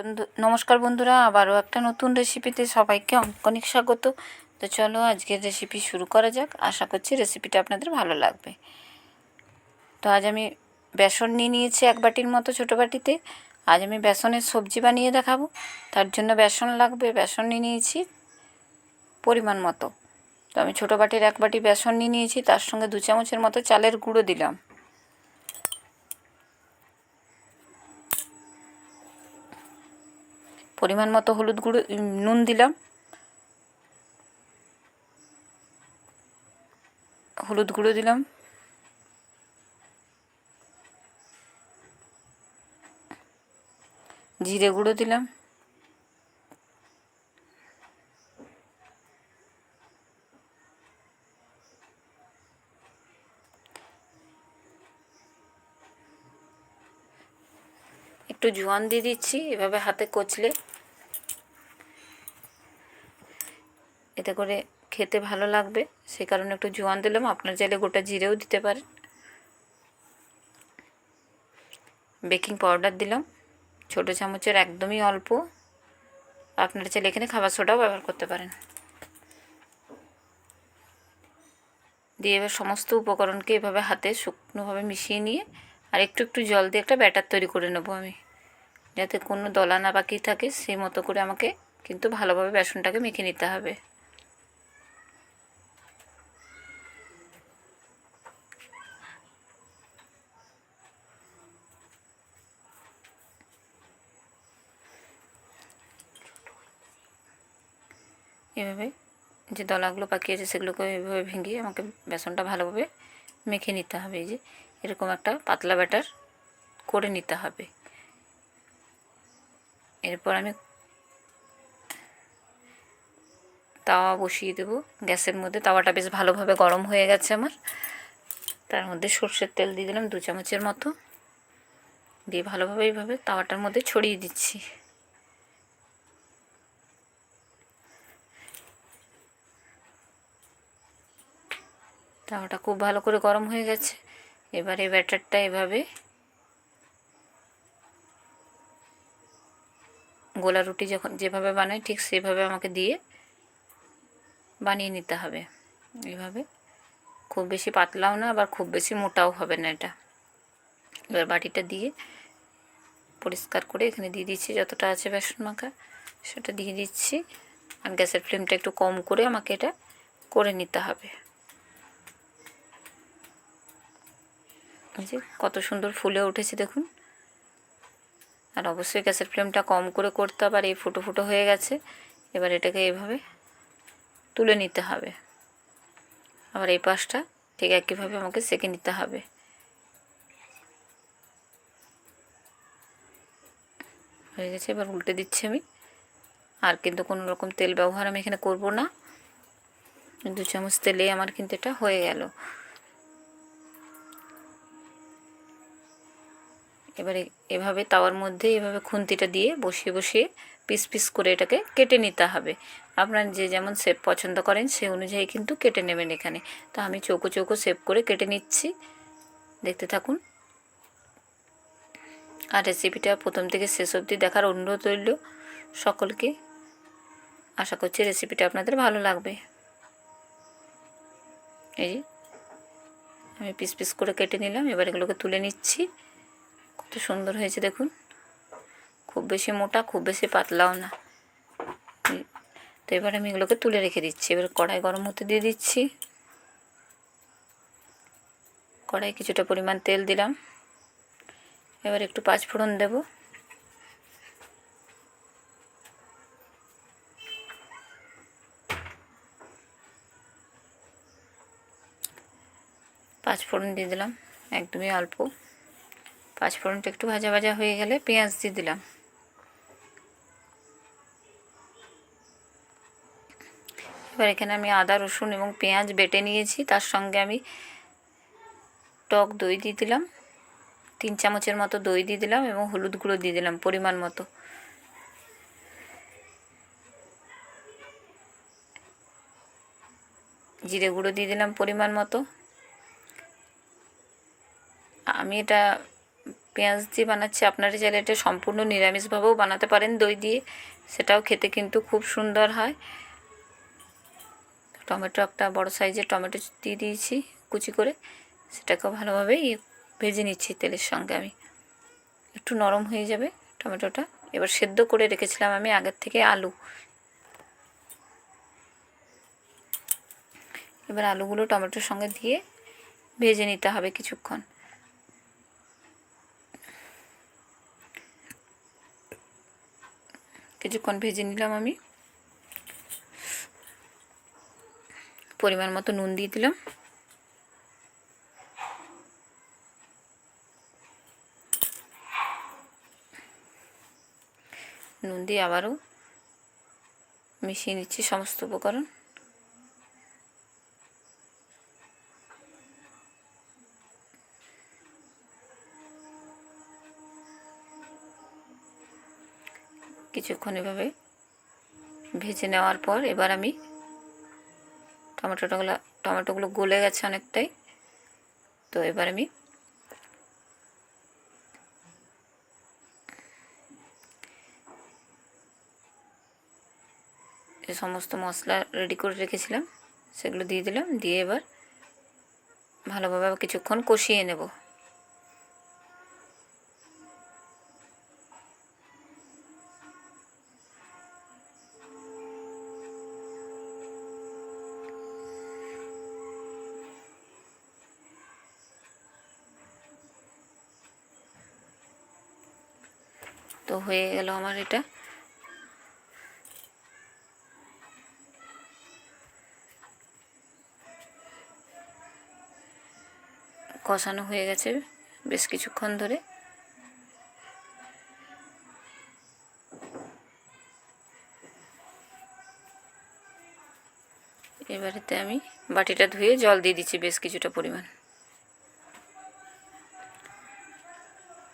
বন্ধু, নমস্কার বন্ধুরা, আবারও একটা নতুন রেসিপিতে সবাইকে অনেক স্বাগত। তো চলো আজকের রেসিপি শুরু করা যাক। আশা করছি রেসিপিটা আপনাদের ভালো লাগবে। তো আজ আমি বেসন নিয়ে নিয়েছি এক বাটির মতো ছোটো বাটিতে। আজ আমি বেসনের সবজি বানিয়ে দেখাবো। তার জন্য বেসন লাগবে। বেসন নিয়ে নিয়েছি পরিমাণ মতো। তো আমি ছোটো বাটির এক বাটি বেসন নিয়ে নিয়েছি। তার সঙ্গে দু চামচের মতো চালের গুঁড়ো দিলাম। পরিমাণ মতো হলুদ গুঁড়ো নুন দিলাম। হলুদ গুঁড়ো দিলাম। জিরে গুঁড়ো দিলাম। একটু জোয়ান দিয়ে দিচ্ছি, এভাবে হাতে কচলে। এতে করে খেতে ভালো লাগবে, সে কারণে একটু জোয়ান দিলাম, আপনার চাইলে গোটা জিরেও দিতে পারেন। বেকিং পাউডার দিলাম, ছোটো চামচের একদমই অল্প। আপনারা চাইলে এখানে খাবার সোডাও ব্যবহার করতে পারেন। দিয়ে এবার সমস্ত উপকরণকে এভাবে হাতে শুকনোভাবে মিশিয়ে নিয়ে, আর একটু একটু জল দিয়ে একটা ব্যাটার তৈরি করে নেব আমি। যাতে কোনো দলা না বাকি থাকে, সেই মতো করে আমাকে কিন্তু ভালোভাবে বেসনটাকে মেখে নিতে হবে। এভাবে যে দলাগুলো পাকিয়েছে সেগুলোকে এভাবে ভেঙে আমাকে বেসনটা ভালোভাবে মেখে নিতে হবে। এই যে এরকম একটা পাতলা ব্যাটার করে নিতে হবে। এরপর আমি তাওয়া বসিয়ে দেবো। গ্যাসের মধ্যে তাওয়াটা বেশ ভালোভাবে গরম হয়ে গেছে আমার। তার মধ্যে সর্ষের তেল দিয়ে দিলাম দু চামচের মতো। দিয়ে ভালোভাবে এইভাবে তাওয়াটার মধ্যে ছড়িয়ে দিচ্ছি। তাওয়াটা খুব ভালো করে গরম হয়ে গেছে। এবার এই ব্যাটারটা এভাবে গোলা রুটি যখন যেভাবে বানাই, ঠিক সেভাবে আমাকে দিয়ে বানিয়ে নিতে হবে। এইভাবে। খুব বেশি পাতলাও না, আবার খুব বেশি মোটাও হবে না এটা। এবার বাটিটা দিয়ে পরিষ্কার করে এখানে দিয়ে দিচ্ছি যতটা আছে বেসন মাখা, সেটা দিয়ে দিচ্ছি। আর গ্যাসের ফ্লেমটা একটু কম করে আমাকে এটা করে নিতে হবে। যে কত সুন্দর ফুলে উঠেছে দেখুন। আর অবশ্যই গ্যাসের ফ্লেমটা কম করে করতে হবে আর এই ফুটো ফুটো হয়ে গেছে। এবার এটাকে এভাবে তুলে নিতে হবে। আবার এই পাশটা ঠিক একইভাবে আমাকে সেঁকে নিতে হবে। হয়ে গেছে, এবার উল্টে দিচ্ছি আমি। আর কিন্তু কোনো রকম তেল ব্যবহার আমি এখানে করব না। দু চামচ তেলে আমার কিন্তু এটা হয়ে গেল। এবারে এভাবে তাওয়ার মধ্যে এভাবে খুন্তিটা দিয়ে বসিয়ে বসিয়ে পিস পিস করে এটাকে কেটে নিতে হবে। আপনার যে যেমন শেপ পছন্দ করেন সে অনুযায়ী কিন্তু কেটে নেবেন এখানে। তো আমি চৌকো চৌকো শেপ করে কেটে নিচ্ছি। দেখতে থাকুন। আর রেসিপিটা প্রথম থেকে শেষ অবধি দেখার অনুরোধ রইল সকলকে। আশা করছি রেসিপিটা আপনাদের ভালো লাগবে। এই আমি পিস পিস করে কেটে নিলাম। এবার এগুলোকে তুলে নিচ্ছি। কত সুন্দর হয়েছে, দেখুন। খুব বেশি মোটা, খুব বেশি পাতলাও না। তো এবার আমি এগুলোকে তুলে রেখে দিচ্ছি। এবার কড়াই গরম হতে দিয়ে দিচ্ছি। কড়াই কিছুটা পরিমাণ তেল দিলাম। এবার একটু পাঁচ ফোড়ন দেব। পাঁচ ফোড়ন দিয়ে দিলাম, একদমই অল্প। পাঁচ ফোড়নটা একটু ভাজা ভাজা হয়ে গেলে পেঁয়াজ দিয়ে দিলাম। এবার এখানে আমি আদা, রসুন এবং পেঁয়াজ বেটে নিয়েছি। তার সঙ্গে আমি টক দই দিয়ে দিলাম। তিন চামচের মতো দই দিয়ে দিলাম এবং হলুদ গুঁড়ো দিয়ে দিলাম পরিমাণ মতো। জিরে গুঁড়ো দিয়ে দিলাম পরিমাণ মতো। আমি এটা পেঁয়াজ দিয়ে বানাচ্ছি, আপনারা চাইলে এটা সম্পূর্ণ নিরামিষভাবেও বানাতে পারেন দই দিয়ে। সেটাও খেতে কিন্তু খুব সুন্দর হয়। টমেটো একটা বড় সাইজের টমেটো দিয়ে দিয়েছি কুচি করে। সেটাকেও ভালোভাবে ভেজে নিচ্ছি তেলের সঙ্গে আমি। একটু নরম হয়ে যাবে টমেটোটা। এবার সেদ্ধ করে রেখেছিলাম আমি আগের থেকে আলু। এবার আলুগুলো টমেটোর সঙ্গে দিয়ে ভেজে নিতে হবে কিছুক্ষণ। কিছুক্ষণ ভেজে নিলাম আমি। পরিমাণ মতো নুন দিয়ে দিলাম। নুন দিয়ে আবারও মিশিয়ে নিচ্ছি সমস্ত উপকরণ। কিছুক্ষণ এভাবে ভেজে নেওয়ার পর এবার আমি টমেটোগুলো টমেটোগুলো গলে গেছে অনেকটাই। তো এবার আমি যে সমস্ত মশলা রেডি করে রেখেছিলাম, সেগুলো দিয়ে দিলাম। দিয়ে এবার ভালোভাবে কিছুক্ষণ কষিয়ে নেব। তো হয়ে গেল আমার এটা। কষানো হয়ে গেছে বেশ কিছুক্ষণ ধরে। এবারেতে আমি বাটিটা ধুয়ে জল দিয়ে দিচ্ছি বেশ কিছুটা পরিমাণ।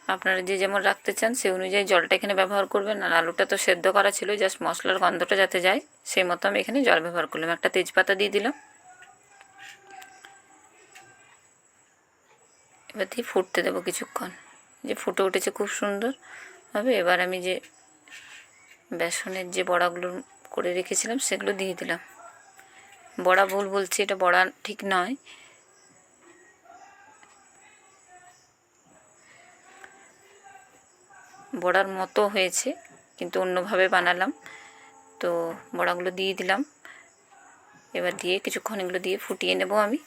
আপনারা যে যেমন রাখতে চান, সেই অনুযায়ী জলটা এখানে ব্যবহার করবেন। আর আলুটা তো সেদ্ধ করা ছিল, জাস্ট মশলার গন্ধটা যাতে যায়, সেই মতো আমি এখানে জল ব্যবহার করলাম। একটা তেজপাতা দিয়ে দিলাম। এবার দিয়ে ফুটতে দেবো কিছুক্ষণ। যে ফুটে উঠেছে খুব সুন্দর হবে। এবার আমি যে বেসনের যে বড়াগুলো করে রেখেছিলাম, সেগুলো দিয়ে দিলাম। বড়া ভুল বলছি, এটা বড়া ঠিক নয়। বড়ার মতো হয়েছে, কিন্তু অন্যভাবে বানালাম। তো বড়াগুলো দিয়ে দিলাম। এবার দিয়ে কিছুক্ষণ এগুলো দিয়ে ফুটিয়ে নেব আমি।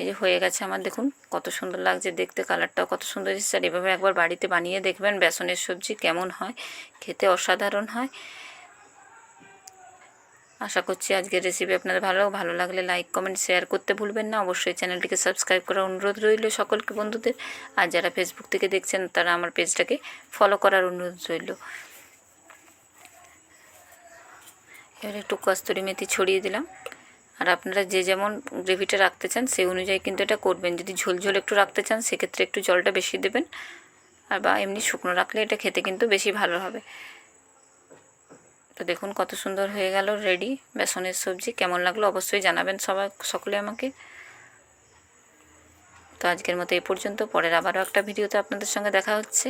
এই যে হয়ে গেছে আমার, দেখুন কত সুন্দর লাগছে দেখতে, কালারটাও কত সুন্দর এসেছে। আর এভাবে একবার বাড়িতে বানিয়ে দেখবেন বেসনের সবজি কেমন হয়, খেতে অসাধারণ হয়। আশা করছি আজকের রেসিপি আপনাদের ভালো ভালো লাগলে লাইক কমেন্ট শেয়ার করতে ভুলবেন না। অবশ্যই চ্যানেলটিকে সাবস্ক্রাইব করার অনুরোধ রইল সকলকে বন্ধুদের। আর যারা ফেসবুক থেকে দেখছেন, তারা আমার পেজটাকে ফলো করার অনুরোধ রইল। এবার একটু কস্তুরি মেথি ছড়িয়ে দিলাম। আর আপনারা যে যেমন গ্রেভিটা রাখতে চান, সেই অনুযায়ী কিন্তু এটা করবেন। যদি ঝোল ঝোল একটু রাখতে চান, সেক্ষেত্রে একটু জলটা বেশি দেবেন। আর বা এমনি শুকনো রাখলে এটা খেতে কিন্তু বেশি ভালো হবে। তো দেখুন কত সুন্দর হয়ে গেল রেডি বেসনের সবজি। কেমন লাগল অবশ্যই জানাবেন সবাই সকলে আমাকে। তো আজকের মতো এই পর্যন্ত। পরের আবারও একটা ভিডিওতে আপনাদের সঙ্গে দেখা হচ্ছে।